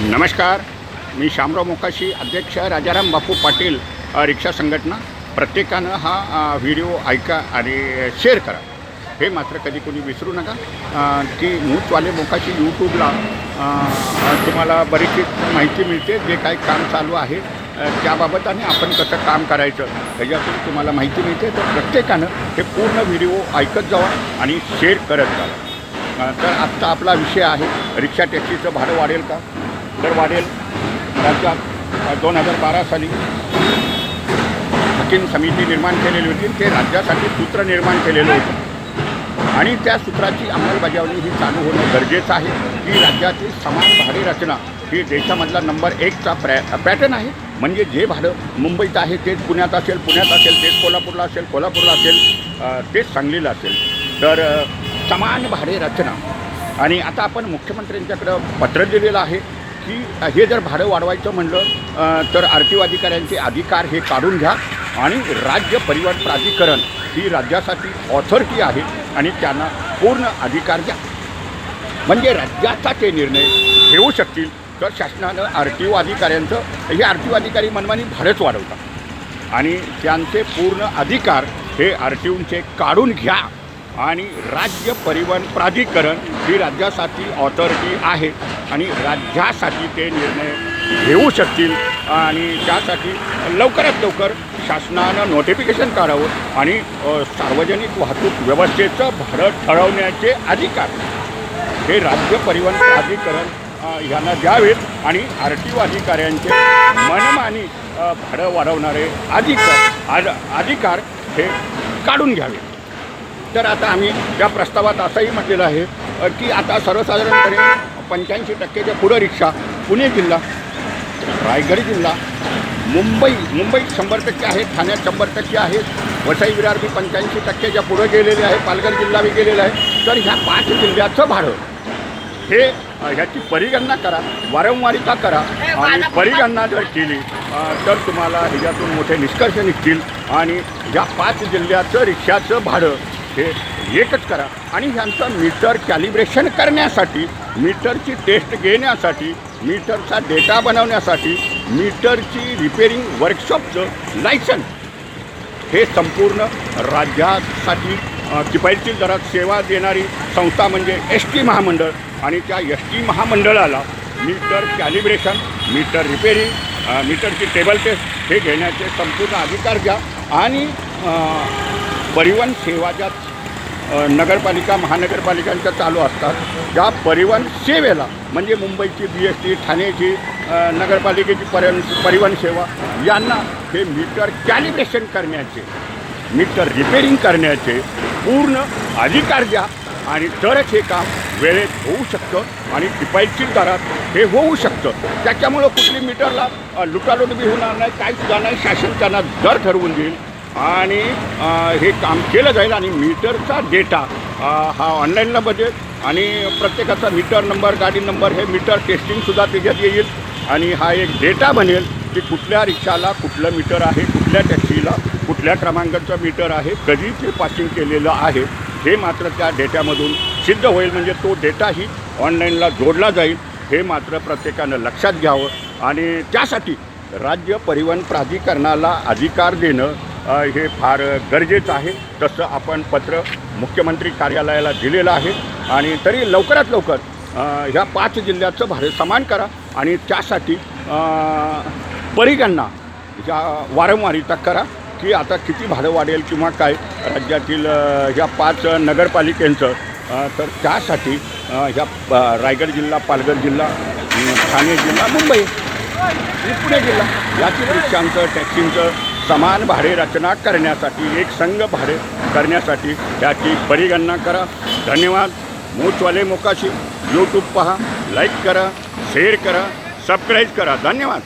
नमस्कार. मी शामराव मोकाशी अध्यक्ष राजाराम बापू पाटील रिक्षा संघटना. प्रत्येकानं हा व्हिडिओ ऐका आणि शेअर करा. हे मात्र कधी कोणी विसरू नका. की मूचवाले मोकाशी यूट्यूबला तुम्हाला बरीचशी माहिती मिळते जे काही काम चालू आहे त्याबाबत आणि आपण कसं काम करायचं ह्याच्यातून तुम्हाला माहिती मिळते. तर प्रत्येकानं हे पूर्ण व्हिडिओ ऐकत जावा आणि शेअर करत जावा. तर आत्ता आपला विषय आहे रिक्षा टॅक्सीचं भाडं वाढेल का? दर वाढेल राज्यात दोन हजार बारा साली हकीम समिती निर्माण केलेली होती. ते राज्यासाठी सूत्र निर्माण केलेलं होतं. आणि त्या सूत्राची अंमलबजावणी ही चालू होणं गरजेचं आहे. की राज्यातील समान भाडे रचना ही देशामधला नंबर एकचा प्रॅ पॅटर्न आहे. म्हणजे जे भाडं मुंबईत आहे तेच पुण्यात असेल पुण्यात असेल तेच कोल्हापूरला असेल कोल्हापूरला असेल तेच सांगलीला असेल. तर समान भाडे रचना. आणि आता आपण मुख्यमंत्र्यांच्याकडं पत्र दिलेलं आहे. की हे जर भाडं वाढवायचं म्हणलं तर आर टी ओ अधिकाऱ्यांचे अधिकार हे काढून घ्या आणि राज्य परिवहन प्राधिकरण ही राज्यासाठी ऑथॉरिटी आहे आणि त्यांना पूर्ण अधिकार द्या. म्हणजे राज्याचा ते निर्णय घेऊ शकतील तर शासनानं आर टी ओ अधिकाऱ्यांचं हे आर टी ओ अधिकारी मनमानी भाडंच वाढवतात. आणि त्यांचे पूर्ण अधिकार हे आर टी ओंचे काढून घ्या. आणि राज्य परिवहन प्राधिकरण ही राज्यासाठी ऑथॉरिटी आहे आणि राज्यासाठी ते निर्णय घेऊ शकतील. आणि त्यासाठी लवकरात लवकर शासनानं नोटिफिकेशन काढावं आणि सार्वजनिक वाहतूक व्यवस्थेचं भाडं ठरवण्याचे अधिकार हे राज्य परिवहन प्राधिकरण यांना द्यावेत आणि आर टी ओ अधिकाऱ्यांचे मनमानी भाडं वाढवणारे अधिकार आद- अधिकार हे काढून घ्यावे तर आता आम्ही या प्रस्तावात असंही म्हटलेलं आहे की आता सर्वसाधारणपणे पंच्याऐंशी टक्केच्या पुढं रिक्षा पुणे जिल्हा रायगड जिल्हा मुंबई मुंबईत शंभर टक्के आहे ठाण्यात शंभर टक्के आहे वसई विरार बी पंच्याऐंशी टक्क्याच्या पुढं गेलेले आहे पालघर जिल्हा बी गेलेला आहे तर ह्या पाच जिल्ह्याचं भाडं हे ह्याची परिगणना करा वारंवारिता करा आणि परिगणना जर केली तर तुम्हाला ह्याच्यातून मोठे निष्कर्ष निघतील आणि या पाच जिल्ह्याचं रिक्षाचं भाडं हे एकच करा. आणि ह्यांचं मीटर कॅलिब्रेशन करण्यासाठी मीटरची टेस्ट घेण्यासाठी मीटरचा डेटा बनवण्यासाठी मीटरची रिपेरिंग वर्कशॉपचं लायसन. हे संपूर्ण राज्यासाठी किफायतशीर दरात सेवा देणारी संस्था म्हणजे एस टी महामंडळ. आणि त्या एस टी महामंडळाला मीटर कॅलिब्रेशन मीटर रिपेरिंग मीटरची टेबल टेस्ट हे घेण्याचे संपूर्ण अधिकार घ्या आणि परिवहन सेवा ज्या नगरपालिका महानगरपालिकांच्या चालू असतात. त्या परिवहन सेवेला म्हणजे मुंबईची बी एस टी ठाण्याची नगरपालिकेची पर परिवहन सेवा यांना हे मीटर कॅलिब्रेशन करण्याचे मीटर रिपेरिंग करण्याचे पूर्ण अधिकार द्या आणि तरच हे काम वेळेत होऊ शकतं आणि किफायतशीर दरात हे होऊ शकतं. त्याच्यामुळं कुठली मीटरला लुटालुटबी होणार नाही काय सुद्धा नाही शासन त्यांना दर ठरवून देईल. आणि हे काम केलं जाईल आणि मीटरचा डेटा हा ऑनलाईनला बजेल आणि प्रत्येकाचा मीटर नंबर गाडी नंबर हे मीटर टेस्टिंगसुद्धा त्याच्यात येईल आणि हा एक डेटा बनेल की कुठल्या रिक्षाला कुठलं मीटर आहे कुठल्या टॅक्सीला कुठल्या क्रमांकाचं मीटर आहे कधी ते पासिंग केलेलं आहे हे मात्र त्या डेट्यामधून सिद्ध होईल. म्हणजे तो डेटाही ऑनलाईनला जोडला जाईल हे मात्र प्रत्येकानं लक्षात घ्यावं आणि त्यासाठी राज्य परिवहन प्राधिकरणाला अधिकार देणं हे फार गरजेचं आहे. तसं आपण पत्र मुख्यमंत्री कार्यालयाला दिलेलं आहे. आणि तरी लवकरात लवकर ह्या पाच जिल्ह्याचं भारे समान करा. आणि त्यासाठी परिघांना ह्या वारंवारिता करा की आता किती भाडं वाढेल किंवा काय राज्यातील ह्या पाच नगरपालिकेंचं तर त्यासाठी ह्या रायगड जिल्हा पालघर जिल्हा ठाणे जिल्हा मुंबई पुणे जिल्हा यातील रिक्षांचं टॅक्सींचं समान भाडे रचना करण्यासाठी एक संघ भाडे करण्यासाठी त्याची परिगणना करा. धन्यवाद. मोचवाले मोकाशी. यूट्यूब पहा. लाईक करा. शेअर करा. सबस्क्राईब करा. धन्यवाद.